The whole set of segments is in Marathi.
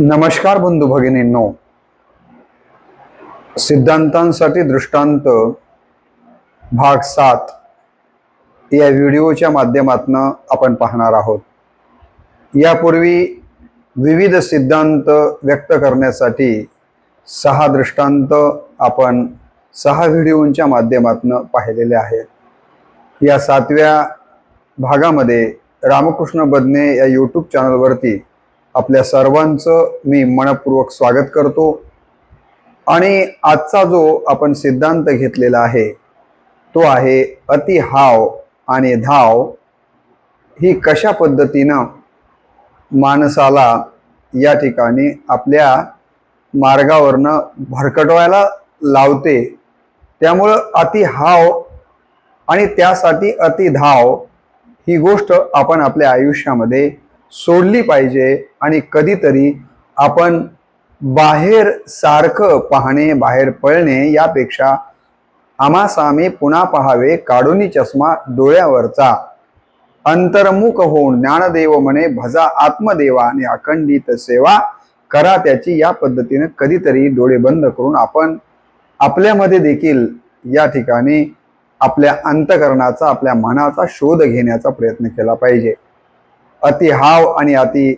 नमस्कार बंधू भगिनींनो. सिद्धांतांसाठी दृष्टांत भाग सात या व्हिडिओच्या माध्यमातून आपण पाहणार आहोत. यापूर्वी विविध सिद्धांत व्यक्त करण्यासाठी सहा दृष्टांत आपण सहा व्हिडिओंच्या माध्यमातून पाहिलेले आहेत. या सातव्या भागामध्ये रामकृष्ण बदने या यूट्यूब चॅनलवरती आपल्या सर्वांचं मी मनपूर्वक स्वागत करतो. आणि आजचा जो आपण सिद्धांत घेतलेला आहे तो आहे अति हाव आणि धाव. ही कशा पद्धतीनं माणसाला या ठिकाणी आपल्या मार्गावरनं भरकटवायला लावते त्यामुळं अति हाव आणि त्यासाठी अति धाव ही गोष्ट आपण आपल्या आयुष्यामध्ये सोडली पाहिजे आणि कधीतरी आपण बाहेर सारखं पाहणे बाहेर पळणे यापेक्षा आम्हासामी पुन्हा पहावे काढूनी चष्मा डोळ्यावरचा. अंतर्मुख होऊन ज्ञानदेव म्हणे भजा आत्मदेवा आणि अखंडित सेवा करा त्याची. या पद्धतीनं कधीतरी डोळे बंद करून आपण आपल्यामध्ये देखील या ठिकाणी आपल्या अंतकरणाचा आपल्या मनाचा शोध घेण्याचा प्रयत्न केला पाहिजे. अति हाव आणि अति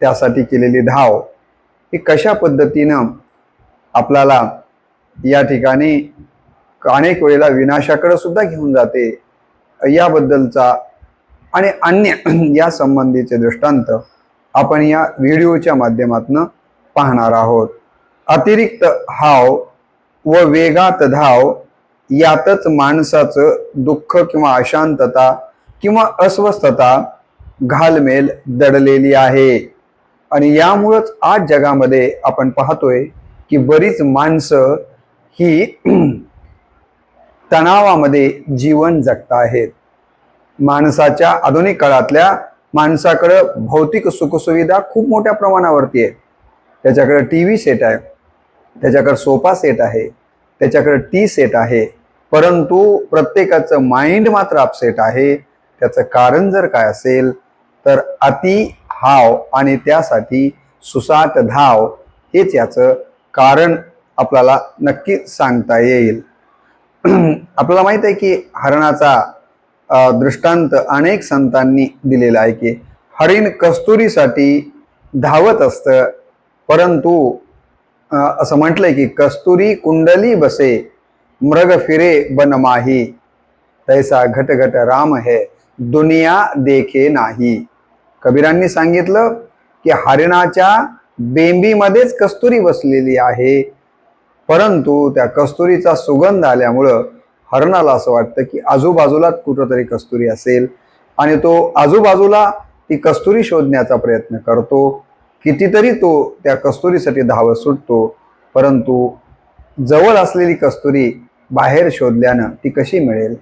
त्यासाठी केलेली धाव ही कशा पद्धतीनं आपल्याला या ठिकाणी अनेक वेळेला विनाशाकडे सुद्धा घेऊन जाते याबद्दलचा आणि अन्य या संबंधीचे दृष्टांत आपण या व्हिडिओच्या माध्यमातून पाहणार आहोत. अतिरिक्त हाव व वेगात धाव यातच माणसाचं दुःख किंवा अशांतता किंवा अस्वस्थता घालमेल दडलेली आहे. आणि यामुळंच आज जगामध्ये आपण पाहतोय की बरीच माणसं ही तणावामध्ये जीवन जगत आहेत माणसाच्या आधुनिक काळातल्या माणसाकडं भौतिक सुखसुविधा खूप मोठ्या प्रमाणावरती आहे त्याच्याकडं टी व्ही सेट आहे. त्याच्याकडं सोफा सेट आहे. त्याच्याकडं टी सेट आहे. परंतु प्रत्येकाचं माइंड मात्र अपसेट आहे. त्याचं कारण जर काय असेल तर अति हाव आणि त्यासाठी सुसाट धाव हेच याचं कारण आपल्याला नक्की सांगता येईल. आपल्याला माहीत आहे की हरणाचा दृष्टांत अनेक संतांनी दिलेला आहे की हरिण कस्तुरीसाठी धावत असतं परंतु असं म्हटलंय की कस्तुरी कुंडली बसे मृग फिरे बनमाही तैसा घट घट राम है दुनिया देखे नाही. कबीरांनी सांगितलं की हरिणाच्या बेंबीमध्येच कस्तुरी बसलेली आहे. परंतु त्या कस्तुरीचा सुगंध आल्यामुळं हरणाला असं वाटतं की आजूबाजूलाच कुठंतरी कस्तुरी असेल आणि तो आजूबाजूला ती कस्तुरी शोधण्याचा प्रयत्न करतो. कितीतरी तो त्या कस्तुरीसाठी धावत सुटतो परंतु जवळ असलेली कस्तुरी बाहेर शोधल्यानं ती कशी मिळेल?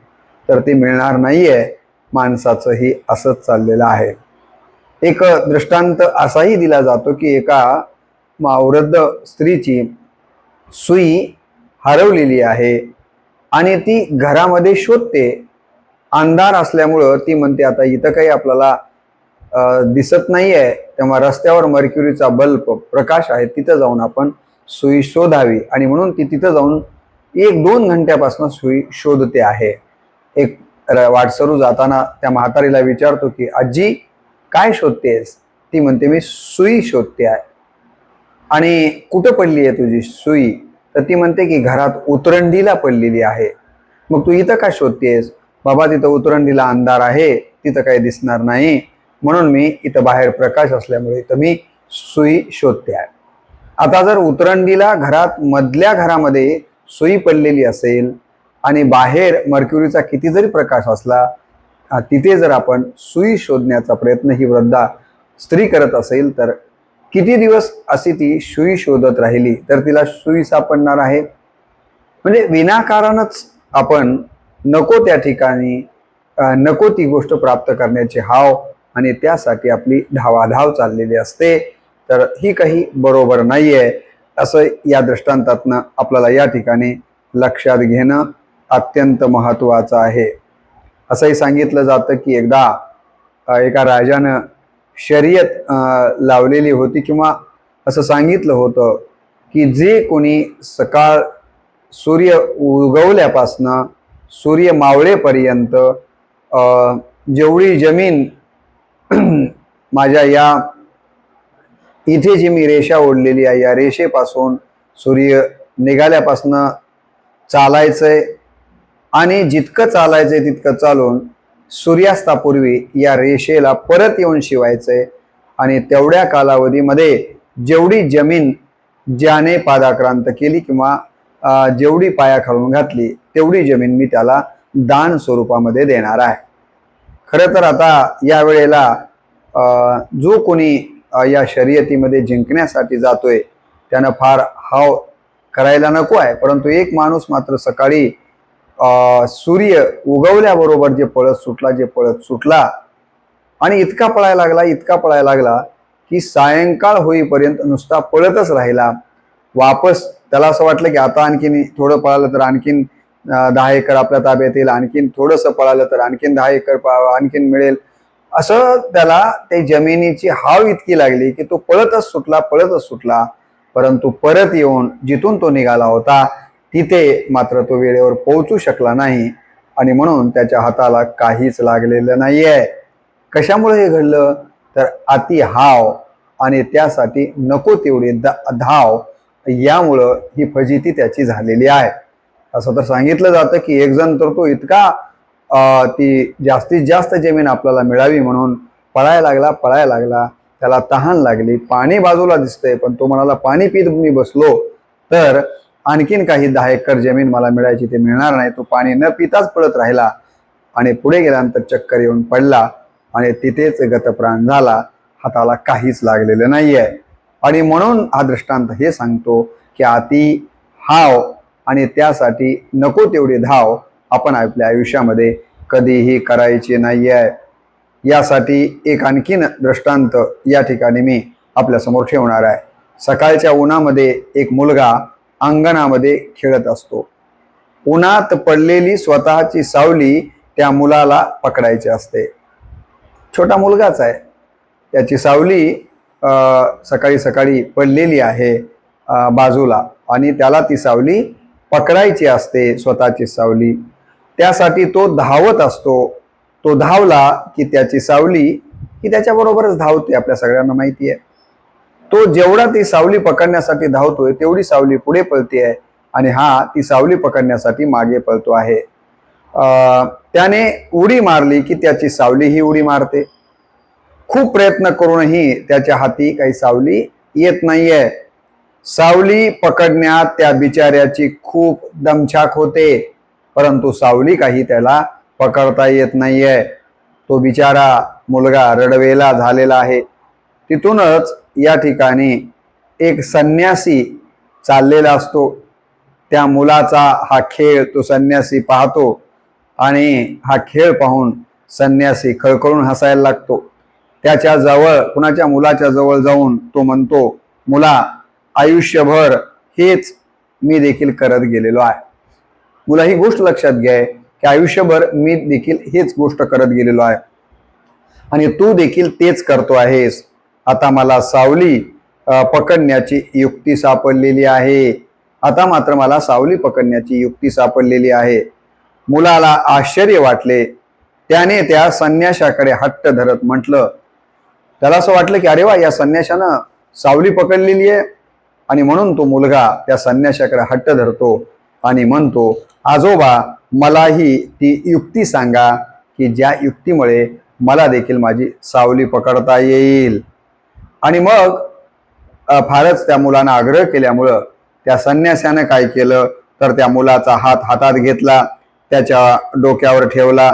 तर ती मिळणार नाही आहे माणसाचंही असंच चाललेलं आहे. एक दृष्टांत असाही दिला जातो की एका मावृद्ध स्त्रीची सुई हरवलेली आहे आणि ती घरामध्ये शोधते. अंधार असल्यामुळं ती म्हणते आता इथं काही आपल्याला दिसत नाही आहे तेव्हा रस्त्यावर मर्क्युरीचा बल्ब प्रकाश आहे तिथं जाऊन आपण सुई शोधावी. आणि म्हणून ती तिथं जाऊन एक दोन घंट्यापासून सुई शोधते आहे. एक र- वाटसरू जाताना त्या म्हातारीला विचारतो की आजी काय शोधतेस ती म्हणते मी सुई शोधते आहे. आणि कुठं पडली आहे तुझी सुई? तर ती म्हणते की घरात उतरंडीला पडलेली आहे. मग तू इथं का शोधतेस? बाबा तिथं उतरंडीला अंधार आहे. तिथं काही दिसणार नाही. म्हणून मी इथं बाहेर प्रकाश असल्यामुळे इथं मी सुई शोधते आहे. आता जर उतरंडीला घरात मधल्या घरामध्ये सुई पडलेली असेल आणि बाहेर मर्क्युरीचा किती जरी प्रकाश असला तिथे जर आपण सुई शोधण्याचा प्रयत्न ही वृद्धा स्त्री करत असेल तर किती दिवस अशी ती सुई शोधत राहिली तर तिला सुई सापडणार आहे? म्हणजे विनाकारणच आपण नको त्या ठिकाणी नको ती गोष्ट प्राप्त करण्याचे हाव आणि त्यासाठी आपली धावाधाव चाललेली असते. तर ही काही बरोबर नाही आहे असं या दृष्टांतातनं आपल्याला या ठिकाणी लक्षात घेणं अत्यंत महत्त्वाचं आहे. असंही सांगितलं जातं की एकदा एका राजानं शर्यत लावलेली होती किंवा असं सांगितलं होतं की जे कोणी सकाळ सूर्य उगवल्यापासनं सूर्य मावळेपर्यंत जेवढी जमीन माझ्या या इथे जी मी रेषा ओढलेली आहे या रेषेपासून सूर्य निघाल्यापासनं आहे आणि जितकं चालायचंय तितकं चालून सूर्यास्तापूर्वी या रेषेला परत येऊन शिवायचंय. आणि तेवढ्या कालावधीमध्ये जेवढी जमीन ज्याने पादाक्रांत केली किंवा जेवढी पाया खालून घातली तेवढी जमीन मी त्याला दान स्वरूपामध्ये देणार आहे. खरं तर आता या वेळेला जो कोणी या शर्यतीमध्ये जिंकण्यासाठी जातोय त्यानं फार हाव करायला नको आहे. परंतु एक माणूस मात्र सकाळी सूर्य उगवल्याबरोबर जे पळत सुटला जे पळत सुटला आणि इतका पळायला लागला इतका पळायला लागला की सायंकाळ होईपर्यंत नुसता पळतच राहिला. वापस त्याला असं वाटलं की आता आणखीन थोडं पळालं तर आणखीन दहा एकर आपल्या ताब्यात येईल आणखीन थोडंसं पळालं तर आणखीन दहा एकर पळावं आणखीन मिळेल. असं त्याला ते जमिनीची हाव इतकी लागली की तो पळतच सुटला पळतच सुटला. परंतु परत येऊन जिथून तो निघाला होता तिथे मात्र तो वेळेवर पोहोचू शकला नाही आणि म्हणून त्याच्या हाताला काहीच लागलेलं नाही आहे कशामुळे हे घडलं? तर अति हाव आणि त्यासाठी नको तेवढी द- धाव यामुळं ही फजिती त्याची झालेली आहे. असं तर सांगितलं जातं की एक जण तर तो इतका ती जास्तीत जास्त जमीन आपल्याला मिळावी म्हणून पळायला लागला पळायला लागला. त्याला तहान लागली. पाणी बाजूला दिसतंय पण तो म्हणाला पाणी पित मी बसलो. तर आणखीन काही दहा एकर जमीन मला मिळायची ते मिळणार नाही. तो पाणी न पिताच पळत राहिला आणि पुढे गेल्यानंतर चक्कर येऊन पडला आणि तिथेच गतप्राण झाला. हाताला काहीच लागलेलं नाही आहे आणि म्हणून हा दृष्टांत हे सांगतो की अति हाव आणि त्यासाठी नको तेवढी धाव आपण आपल्या आयुष्यामध्ये कधीही करायची नाही आहे यासाठी एक आणखीन दृष्टांत या ठिकाणी मी आपल्यासमोर ठेवणार आहे. सकाळच्या उन्हामध्ये एक मुलगा अंगणामध्ये खेळत असतो. उन्हात पडलेली स्वतःची सावली त्या मुलाला पकडायची असते. छोटा मुलगाच आहे. त्याची सावली सकाळी सकाळी पडलेली आहे बाजूला आणि त्याला ती सावली पकडायची असते स्वतःची सावली. त्यासाठी तो धावत असतो. तो धावला की त्याची सावली ही त्याच्याबरोबरच धावते आपल्या सगळ्यांना माहिती आहे तो जेवढा ती सावली पकडण्यासाठी धावतोय तेवढी सावली पुढे पळते आहे आणि हा ती सावली पकडण्यासाठी मागे पळतो आहे. त्याने उडी मारली की त्याची सावली ही उडी मारते. खूप प्रयत्न करूनही त्याच्या हाती काही सावली येत नाहीये. सावली पकडण्यात त्या बिचाऱ्याची खूप दमछाक होते परंतु सावली काही त्याला पकडता येत नाहीये. तो बिचारा मुलगा रडवेला झालेला आहे. तिथूनच या ठिकाणी एक संन्यासी चाललेला असतो. त्या मुलाचा हा खेळ तो संन्यासी पाहतो आणि हा खेळ पाहून संन्यासी खळखळून हसायला लागतो. त्याच्याजवळ कुणाच्या मुलाच्या जवळ जाऊन तो म्हणतो मुला आयुष्यभर हेच मी देखील करत गेलेलो आहे. मुला ही गोष्ट लक्षात घ्या की आयुष्यभर मी देखील हेच गोष्ट करत गेलेलो आहे. आणि तू देखील तेच करतो आहेस. आता मला सावली पकडण्याची युक्ती सापडलेली आहे. आता मात्र मला सावली पकडण्याची युक्ती सापडलेली आहे. मुलाला आश्चर्य वाटले. त्याने त्या संन्याशाकडे हट्ट धरत म्हटलं त्याला असं वाटलं की अरे वा या संन्याशानं सावली पकडलेली आहे. आणि म्हणून तो मुलगा त्या संन्याशाकडे हट्ट धरतो आणि म्हणतो आजोबा मलाही ती युक्ती सांगा की ज्या युक्तीमुळे मला देखील माझी सावली पकडता येईल. आणि मग फारच त्या मुलानं आग्रह केल्यामुळं त्या संन्यासानं काय केलं? तर त्या मुलाचा हात हातात घेतला त्याच्या डोक्यावर ठेवला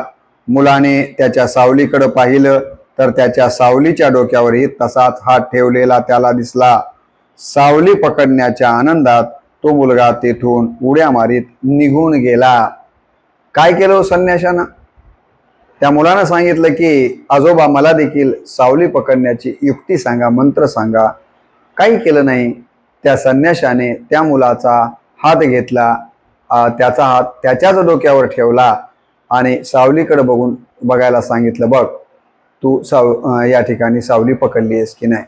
मुलाने त्याच्या सावलीकडं पाहिलं तर त्याच्या सावलीच्या डोक्यावरही तसाच हात ठेवलेला त्याला दिसला. सावली पकडण्याच्या आनंदात तो मुलगा तेथून उड्या मारीत निघून गेला. काय केलं हो संन्याशानं? त्या मुलानं सांगितलं की आजोबा मला देखील सावली पकडण्याची युक्ती सांगा मंत्र सांगा. काही केलं नाही. त्या संन्याशाने त्या मुलाचा हात घेतला त्याचा हात त्याच्याच डोक्यावर ठेवला आणि सावलीकडे बघून बघायला सांगितलं बघ तू साव या ठिकाणी सावली पकडली आहेस की नाही?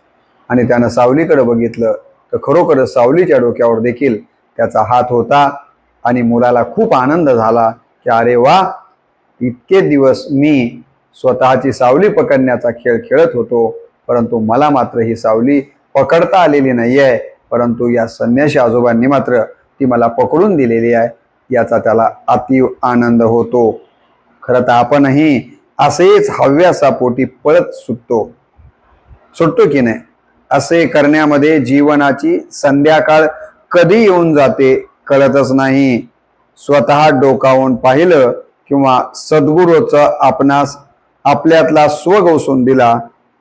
आणि त्यानं सावलीकडे बघितलं तर खरोखरच सावलीच्या डोक्यावर देखील त्याचा हात होता आणि मुलाला खूप आनंद झाला की अरे वा इतके दिवस मी स्वतःची सावली पकडण्याचा खेळ खेळत होतो परंतु मला मात्र ही सावली पकडता आलेली नाही आहे परंतु या संन्याशी आजोबांनी मात्र ती मला पकडून दिलेली आहे याचा त्याला अति आनंद होतो. खरं तर आपणही असेच हव्यासापोटी पळत सुटतो. सुटतो की नाही? असे करण्यामध्ये जीवनाची संध्याकाळ कधी येऊन जाते कळतच नाही. स्वतः डोकावून पाहिलं किंवा सद्गुरूचं आपणास आपल्यातला स्व उसून दिला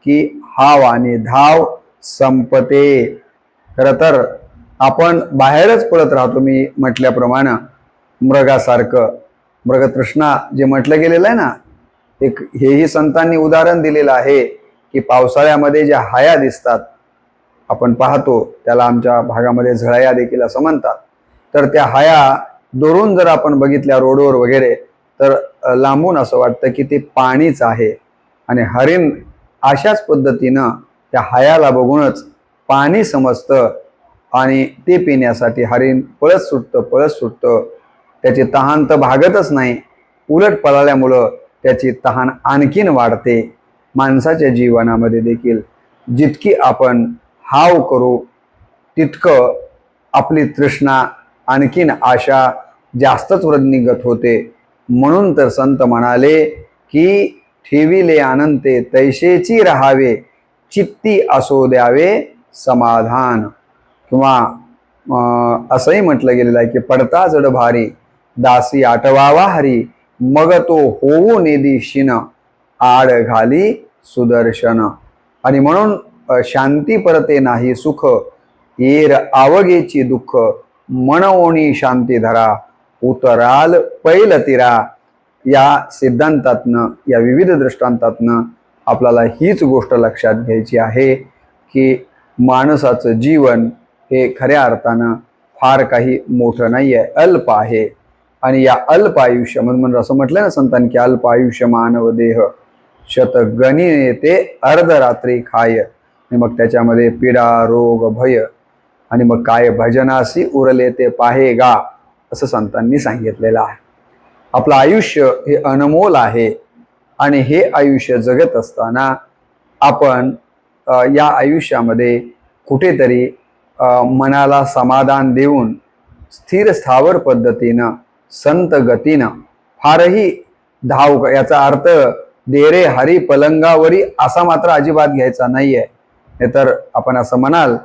की हाव आणि धाव संपते. खरं तर आपण बाहेरच पळत राहतो मी म्हटल्याप्रमाणे मृगासारखं. मृगतृष्णा जे म्हटलं गेलेलं आहे ना एक हेही संतांनी उदाहरण दिलेलं आहे की पावसाळ्यामध्ये ज्या हाया दिसतात आपण पाहतो त्याला आमच्या भागामध्ये झळाया देखील असं म्हणतात. तर त्या हाया दुरून जर आपण बघितल्या रोडवर वगैरे तर लांबून असं वाटतं की ते पाणीच आहे. आणि हरिण अशाच पद्धतीनं त्या हायाला बघूनच पाणी समजतं आणि ते पिण्यासाठी हरिण पळत सुटतं पळत सुटतं. त्याची तहान तर भागतच नाही. उलट पळाल्यामुळं त्याची तहान आणखीन वाढते. माणसाच्या जीवनामध्ये देखील जितकी आपण हाव करू तितकं आपली तृष्णा आणखीन आशा जास्तच वृद्धिंगत होते. म्हणून तर संत म्हणाले की ठेविले आनंते तैशेची राहावे चित्ती असो द्यावे समाधान. किंवा असंही म्हटलं गेलेलं आहे की पडता जड भारी दासी आटवावा हरी मग तो होऊ नेदी शिन आड घाली सुदर्शन. आणि म्हणून शांती परते नाही सुख येर आवगेची दुःख मनवोनी शांती धरा. उतराल पैल तिरा या सिद्धांतातनं या विविध दृष्टांतातनं आपल्याला हीच गोष्ट लक्षात घ्यायची आहे की माणसाचं जीवन हे खऱ्या अर्थानं फार काही मोठं नाही आहे अल्प आहे. आणि या अल्प आयुष्य म्हणून असं म्हटलं ना संतान की अल्प आयुष्य मानव देह. शतगणी येते अर्धरात्री खाय. आणि मग त्याच्यामध्ये पीडा रोग भय. आणि मग काय? भजनासी उरले ते पाहे गा असं संतांनी सांगितलेलं आहे. आपलं आयुष्य हे अनमोल आहे आणि हे आयुष्य जगत असताना आपण या आयुष्यामध्ये कुठेतरी मनाला समाधान देऊन स्थिर स्थावर पद्धतीनं संत गतीनं फारही धाव याचा अर्थ देरे हरी पलंगावरी असा मात्र अजिबात घ्यायचा नाही आहे नाहीतर आपण असं म्हणाल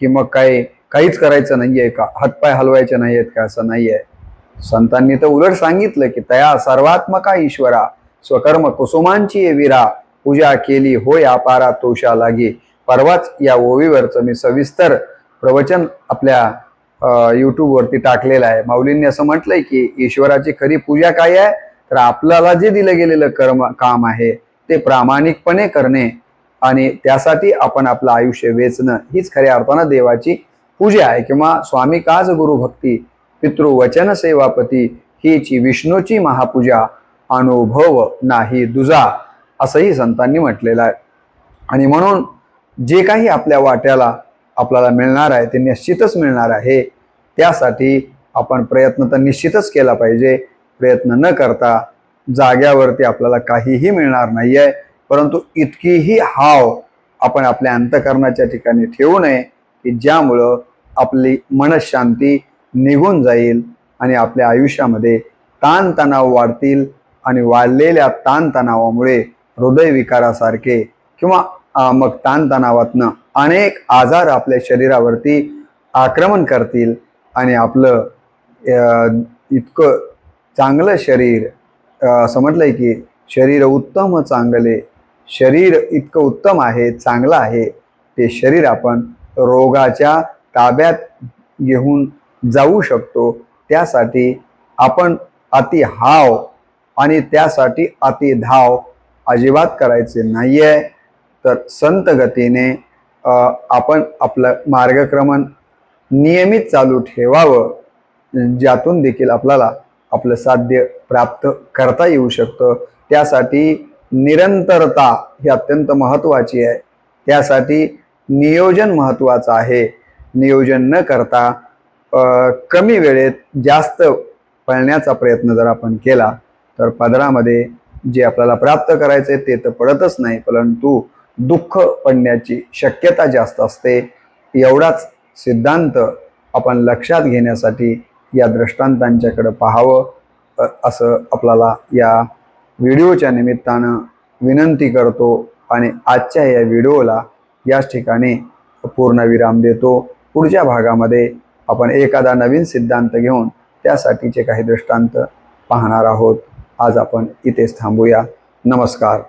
की मग काही काहीच करायचं नाहीये का? हातपाय हलवायचे आहेत का? असं नाहीये. संतांनी तर उलट सांगितलं की तया सर्वात्मका ईश्वरा स्वकर्म कुसुमांची विरा पूजा केली होय अपारा तोषा लागे. परवाच या ओवीवरचं मी सविस्तर प्रवचन आपल्या यूट्यूबवरती टाकलेलं आहे. माऊलींनी असं म्हटलंय की ईश्वराची खरी पूजा काय आहे? तर आपल्याला जे दिलं गेलेलं कर्म काम आहे ते प्रामाणिकपणे करणे आणि त्यासाठी आपण आपलं आयुष्य वेचणं हीच खऱ्या अर्थानं देवाची पूजा आहे किंवा स्वामी काज गुरु भक्ती पितृवचन सेवापती हीची विष्णूची महापूजा अनुभव नाही दुजा असंही संतांनी म्हटलेलं आहे. आणि म्हणून जे काही आपल्या वाट्याला आपल्याला मिळणार आहे ते निश्चितच मिळणार आहे. त्यासाठी आपण प्रयत्न तर निश्चितच केला पाहिजे. प्रयत्न न करता जाग्यावरती आपल्याला काहीही मिळणार नाही आहे परंतु इतकीही हाव आपण आपल्या अंतकरणाच्या ठिकाणी ठेवू नये. की ज्यामुळं आपली मनशांती निघून जाईल आणि आपल्या आयुष्यामध्ये ताणतणाव वाढतील आणि वाढलेल्या ताणतणावामुळे हृदयविकारासारखे किंवा मग ताणतणावातनं अनेक आजार आपल्या शरीरावरती आक्रमण करतील आणि आपलं इतकं चांगलं शरीर अ, असं म्हटलंय की शरीर उत्तम चांगले शरीर इतकं उत्तम आहे चांगलं आहे ते शरीर आपण रोगाच्या ताब्यात घेऊन जाऊ शकतो. त्यासाठी आपण अति हाव आणि त्यासाठी अति धाव अजिबात करायचे नाही आहे तर संत गतीने आपण आपलं मार्गक्रमण नियमित चालू ठेवावं ज्यातून देखील आपल्याला आपलं साध्य प्राप्त करता येऊ शकतं. त्यासाठी निरंतरता ही अत्यंत महत्त्वाची आहे. त्यासाठी नियोजन महत्त्वाचं आहे. नियोजन न करता कमी वेळेत जास्त पळण्याचा प्रयत्न जर आपण केला तर पदरामध्ये जे आपल्याला प्राप्त करायचे ते तर पडतच नाही परंतु दुःख पडण्याची शक्यता जास्त असते. एवढाच सिद्धांत आपण लक्षात घेण्यासाठी या दृष्टांतांच्याकडं पाहावं असं आपल्याला या व्हिडिओच्या निमित्तानं विनंती करतो. आणि आजच्या या व्हिडिओला याच ठिकाणी पूर्णविराम देतो. पुढच्या भागामध्ये आपण एखादा नवीन सिद्धांत घेऊन त्यासाठीचे काही दृष्टांत पाहणार आहोत. आज आपण इथेच थांबूया. नमस्कार.